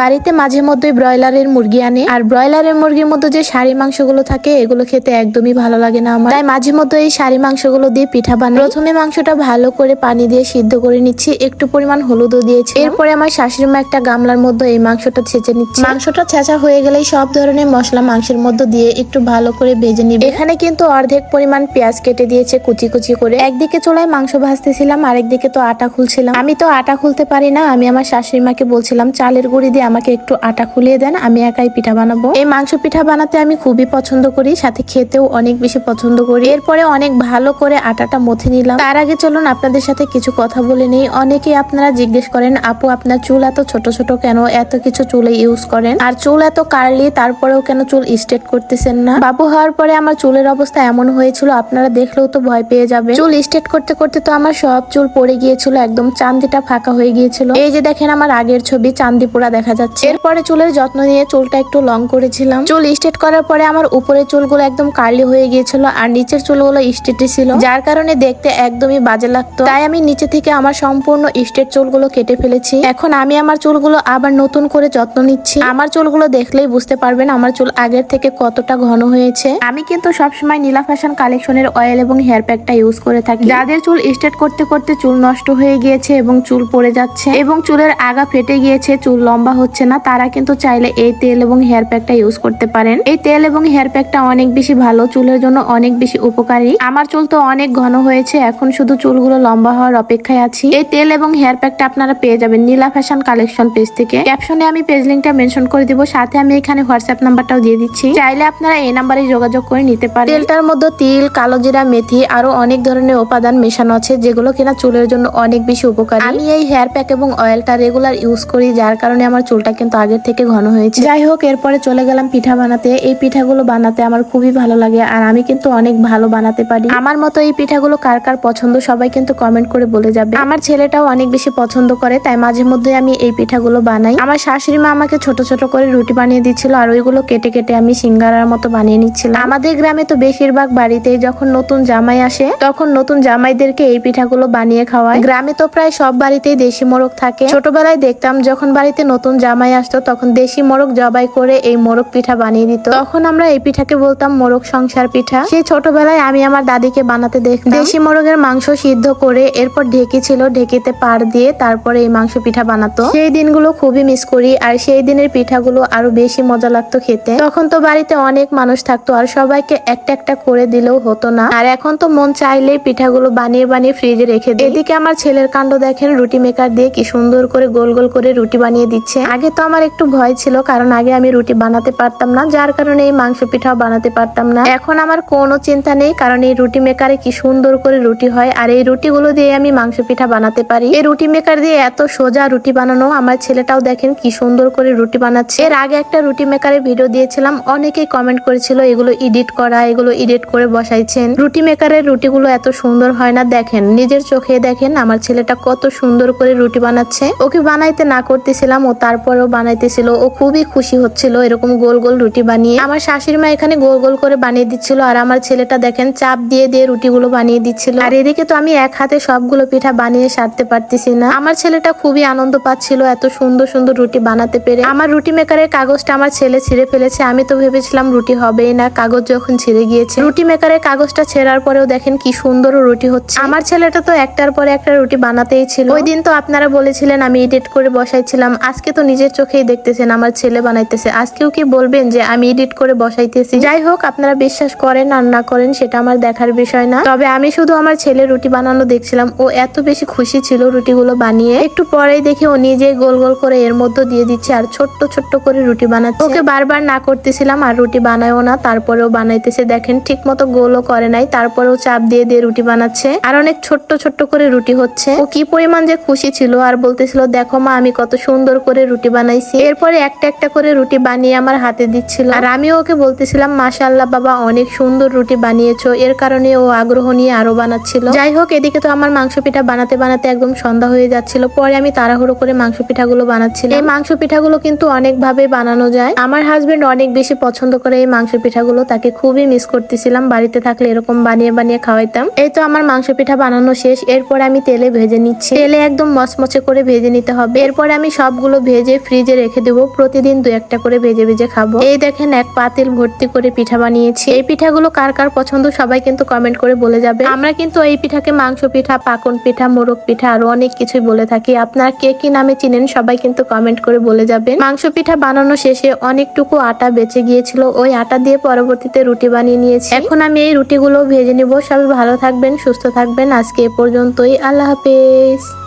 বাড়িতে মাঝে মধ্যেই ব্রয়লারের মুরগি আনে। আর ব্রয়লারের মুরগির মধ্যে যে শাড়ি মাংসগুলো থাকে, এগুলো খেতে একদমই ভালো লাগে না আমার। তাই মাঝে মধ্যে এই শাড়ি মাংসগুলো দিয়ে পিঠা বানাই। প্রথমে মাংসটা ভালো করে পানি দিয়ে সিদ্ধ করে নিচ্ছি। একটু পরিমাণ হলুদও দিয়েছি। এরপরে আমার শাশুড়ি মা একটা গামলার মধ্যে এই মাংসটা ছেঁচে নিচ্ছি। মাংসটা ছেঁচা হয়ে গেলেই সব ধরনের মশলা মাংসের মধ্যে দিয়ে একটু ভালো করে ভেজে নিবে। এখানে কিন্তু অর্ধেক পরিমাণ পেঁয়াজ কেটে দিয়েছে কুচি কুচি করে। একদিকে চোলায় মাংস ভাজতেছিলাম, আরেকদিকে তো আটা খুলছিলাম। আমি তো আটা খুলতে পারি না, আমি আমার শাশুড়ি মাকে বলছিলাম, চালের গুঁড়ি দিয়ে আমাকে একটু আটা খুলিয়ে দেন, আমি একাই পিঠা বানাবো। এই মাংস পিঠা বানাতে আমি খুবই পছন্দ করি, সাথে খেতেও অনেক বেশি পছন্দ করি। এরপরে অনেক ভালো করে আটাটা মথে নিলাম। তার আগে চলুন আপনাদের সাথে কিছু কথা বলে নেই। অনেকেই আপনারা জিজ্ঞেস করেন, আপু, আপনার চুল এত ছোট ছোট কেন? এত কিছু চুলে ইউজ করেন? আর চুল এত কার্লি, তারপরেও কেন চুল স্ট্রেট করতেছেন না? বাবু হওয়ার পরে আমার চুলের অবস্থা এমন হয়েছিল, আপনারা দেখলেও তো ভয় পেয়ে যাবে চুল স্ট্রেট করতে করতে তো আমার সব চুল পড়ে গিয়েছিল, একদম চান্দিটা ফাঁকা হয়ে গিয়েছিল। এই যে দেখেন আমার আগের ছবি চান্দি পোড়া দেখা যাচ্ছে। এরপরে চুলের যত্ন নিয়ে চুলটা একটু লং করেছিলাম। চুল স্ট্রেট করার পরে আমার উপরের চুলগুলো একদম কার্লি হয়ে গিয়েছিল আর নিচের চুলগুলো স্ট্রেটে ছিল। যার কারণে দেখতে একদমই বাজে লাগতো। তাই আমি নিচে থেকে আমার সম্পূর্ণ স্ট্রেট চুলগুলো কেটে ফেলেছি। এখন আমি আমার চুলগুলো আবার নতুন করে যত্ন নিচ্ছি। আমার চুলগুলো দেখলেই বুঝতে পারবেন আমার চুল আগের থেকে কতটা ঘন হয়েছে। আমি কিন্তু সবসময় নীলা ফ্যাশন কালেকশনের অয়েল এবং হেয়ার প্যাকটা ইউজ করে থাকি। যাদের চুল স্ট্রেট করতে করতে চুল নষ্ট হয়ে গিয়েছে এবং চুল পড়ে যাচ্ছে এবং চুলের আগা ফেটে গিয়েছে, চুল লম্বা হচ্ছে না, তারা কিন্তু চাইলে এই তেল এবং হেয়ার প্যাকটা ইউজ করতে পারেন। এই তেল এবং হেয়ার প্যাকটা অনেক বেশি ভালো, চুলের জন্য অনেক বেশি উপকারী। আমার চুল তো অনেক ঘন হয়েছে, এখন শুধু চুলগুলো লম্বা হওয়ার অপেক্ষায় আছি। এই তেল এবং হেয়ার প্যাকটা আপনারা পেয়ে যাবেন নীলা ফ্যাশন কালেকশন পেজ থেকে। ক্যাপশনে আমি পেজ লিঙ্কটা মেনশন করে দিব, সাথে আমি এখানে হোয়াটসঅ্যাপ নাম্বারটাও দিয়ে দিচ্ছি। চাইলে আপনারা এই নাম্বারে যোগাযোগ করে নিতে পারেন। তেলটার মধ্যে তিল, কালো জিরা, মেথি আরও অনেক ধরনের উপাদান মেশানো আছে, যেগুলো কিনা চুলের জন্য অনেক বেশি উপকারী। আমি এই হেয়ার প্যাক এবং অয়েলটা রেগুলার ইউজ করি, যার কারণে আমার চুলটা কিন্তু আগের থেকে ঘন হয়েছে। যাই হোক এরপরে চলে গেলাম পিঠা বানাতে। এই পিঠাগুলো বানাতে আমার খুবই ভালো লাগে আর আমি কিন্তু অনেক ভালো বানাতে পারি। আমার মতো এই পিঠাগুলো কার কার পছন্দ সবাই কিন্তু কমেন্ট করে বলে যাবে। আমার ছেলেটাও অনেক বেশি পছন্দ করে, তাই মাঝে মধ্যে আমি এই পিঠাগুলো বানাই। আমার শাশুড়ি মা আমাকে ছোট ছোট করে রুটি বানিয়ে দিচ্ছিল আর ওইগুলো কেটে কেটে আমি সিঙ্গারার মতো বানিয়ে নিচ্ছিলাম। আমাদের গ্রামে তো বেশিরভাগ বাড়িতেই যখন নতুন জামাই আসে, তখন নতুন জামাইদেরকে এই পিঠাগুলো বানিয়ে খাওয়ায়। গ্রামে তো প্রায় সব বাড়িতেই দেশি মোরগ থাকে। ছোটবেলায় দেখতাম যখন বাড়িতে নতুন জামাই আসতো, তখন দেশি মোরগ জবাই করে এই মোরগ পিঠা বানিয়ে দিত। তখন আমরা এই পিঠাকে বলতাম মোরগ সংসার পিঠা। সেই ছোটবেলায় আমি আমার দাদিকে বানাতে দেখতাম। দেশি মোরগের মাংস সিদ্ধ করে এরপর ঢেকি ছিল, ঢেকিতে পাড় দিয়ে তারপরে এই মাংস পিঠা বানাতো। সেই দিনগুলো খুবই মিস করি, আর সেই দিনের পিঠাগুলো আরও বেশি মজা লাগতো খেতে। তখন তো বাড়িতে অনেক মানুষ থাকতো, আর সবাইকে একটা একটা করে দিলেও হতো না। আর এখন তো মন চাইলেই পিঠাগুলো বানিয়ে বানিয়ে ফ্রিজে রেখে দিই। এদিকে আমার ছেলের কাণ্ড দেখেন, রুটি মেকার দিয়ে কি সুন্দর করে গোল গোল করে রুটি বানিয়ে দিচ্ছে। আগে তো আমার একটু ভয় ছিল, কারণ আগে আমি রুটি বানাতে পারতাম না, যার কারণে এই মাংস পিঠাও বানাতে পারতাম না। এখন আমার কোনো চিন্তা নেই, কারণ এই রুটি মেকারে কি সুন্দর করে রুটি হয়, আর এই রুটিগুলো দিয়ে আমি মাংস পিঠা বানাতে পারি। এই রুটি মেকার দিয়ে এত সোজা রুটি বানানো, আমার ছেলেটাও দেখেন কি সুন্দর করে রুটি বানাচ্ছে। এর আগে একটা রুটি মেকারের ভিডিও দিয়েছিলাম, অনেকেই কমেন্ট করেছিল, এগুলো এডিট করা, এগুলো এডিট করে বসাইছেন। রুটি মেকারের রুটিগুলো এত সুন্দর হয় না, দেখেন, নিজের চোখে দেখেন, আমার ছেলেটা কত সুন্দর করে রুটি বানাচ্ছে। ওকে বানাইতে না করতেছিলাম, ও তারপরেও বানাইতেছিল। ও খুবই খুশি হচ্ছিল এরকম গোল গোল রুটি বানিয়ে। আমার শাশুড়ি মা এখানে গোল গোল করে বানিয়ে দিচ্ছিল আর আমার ছেলেটা দেখেন চাপ দিয়ে দিয়ে রুটিগুলো বানিয়ে দিচ্ছিল। আর এদিকে তো আমি এক হাতে সবগুলো পিঠা বানিয়ে সারতে পারতেছি না। আমার ছেলেটা খুবই আনন্দ পাচ্ছিল এত সুন্দর সুন্দর রুটি বানাতে পেরে। আমার রুটি মেকারের কাগজটা আমার ছেলে ছিঁড়ে ফেলেছে। আমি তো ভেবেছিলাম রুটি হবেই না, কাগজ যখন ছিঁড়ে গিয়েছে। রুটি মেকারের কাগজটা ছেঁড়ার পরেও দেখেন কি সুন্দর রুটি হচ্ছে। আমার ছেলেটা তো একটার পরে একটা রুটি বানাতেই ছিল। ওই দিন তো আপনারা বলেছিলেন আমি এডিট করে বসাইছিলাম। আজকে তো নিজের চোখেই দেখতেছেন, আমার ছেলে বানাইতেছে। আজকেও কি বলবেন যে আমি এডিট করে বসাইতেছি? যাই হোক, আপনারা বিশ্বাস করেন আর না করেন, সেটা আমার দেখার বিষয় না। তবে আমি শুধু আমার ছেলে রুটি বানানো দেখছিলাম। ও এত বেশি খুশি ছিল রুটিগুলো বানিয়ে। একটু পরেই দেখে ও নিজে গোল গোল করে এর মধ্যে দিয়ে দিচ্ছে আর ছোট্ট ছোট্ট করে রুটি বানাচ্ছে। ওকে বারবার না করতেছিলাম আর রুটি বানায়ও না, তারপরেও বানাইতেছে। দেখেন ঠিক মতো গোলও করে নাই, তারপরেও চাপ দিয়ে দিয়ে রুটি বানাচ্ছে। আর অনেক ছোট্ট ছোট্ট করে রুটি হচ্ছে। ও কি পরিমাণ যে খুশি ছিল আর বলতেছিল, দেখো মা, আমি কত সুন্দর করে রুটি বানাইছি। এরপরে একটা একটা করে রুটি বানিয়ে আমার হাতে দিচ্ছিল। আর আমিও ওকে বলতেছিলাম মাশাল্লাহ বাবা, অনেক সুন্দর রুটি বানিয়েছো। এর কারণে ও আগ্রহ নিয়ে আরও বানাচ্ছিল। যাই হোক, এদিকে তো আমার মাংস পিঠা বানাতে বানাতে একদম সন্ধ্যা হয়ে যাচ্ছিল। পরে আমি তাড়াহুড়ো করে মাংস পিঠাগুলো বানাচ্ছিলাম। এই মাংস পিঠাগুলো কিন্তু অনেক ভাবে বানানো যায়। আমার হাজবেন্ড অনেক বেশি পছন্দ করে এই মাংস পিঠাগুলো। তাকে খুবই মিস করতেছিলাম। বাড়িতে থাকলে এরকম বানিয়ে বানিয়ে খাওয়াইতাম। এই তো আমার মাংস পিঠা বানানো শেষ। এরপর আমি তেলে ভেজে নিচ্ছি। তেলে একদম মচমচে করে ভেজে নিতে হবে। এরপরে আমি সবগুলো ভেজে ভেজে ফ্রিজে রেখে দেবো। প্রতিদিন দু একটা করে ভেজে ভেজে খাব। এই দেখেন এক পাতিল ভর্তি করে পিঠা বানিয়েছি। এই পিঠাগুলো কার কার পছন্দ সবাই কিন্তু কমেন্ট করে বলে যাবে। আমরা কিন্তু এই পিঠাকে মাংস পিঠা, পাকন পিঠা, মোরগ পিঠা আরও অনেক কিছুই বলে থাকি। আপনারা কে কি নামে চিনেন সবাই কিন্তু কমেন্ট করে বলে যাবেন। মাংস পিঠা বানানো শেষে অনেকটুকু আটা বেঁচে গিয়েছিল। ওই আটা দিয়ে পরবর্তীতে রুটি বানিয়ে নিয়েছি। এখন আমি এই রুটিগুলো ভেজে নিব। সবাই ভালো থাকবেন, সুস্থ থাকবেন। আজকে এ পর্যন্তই। আল্লাহ হাফেজ।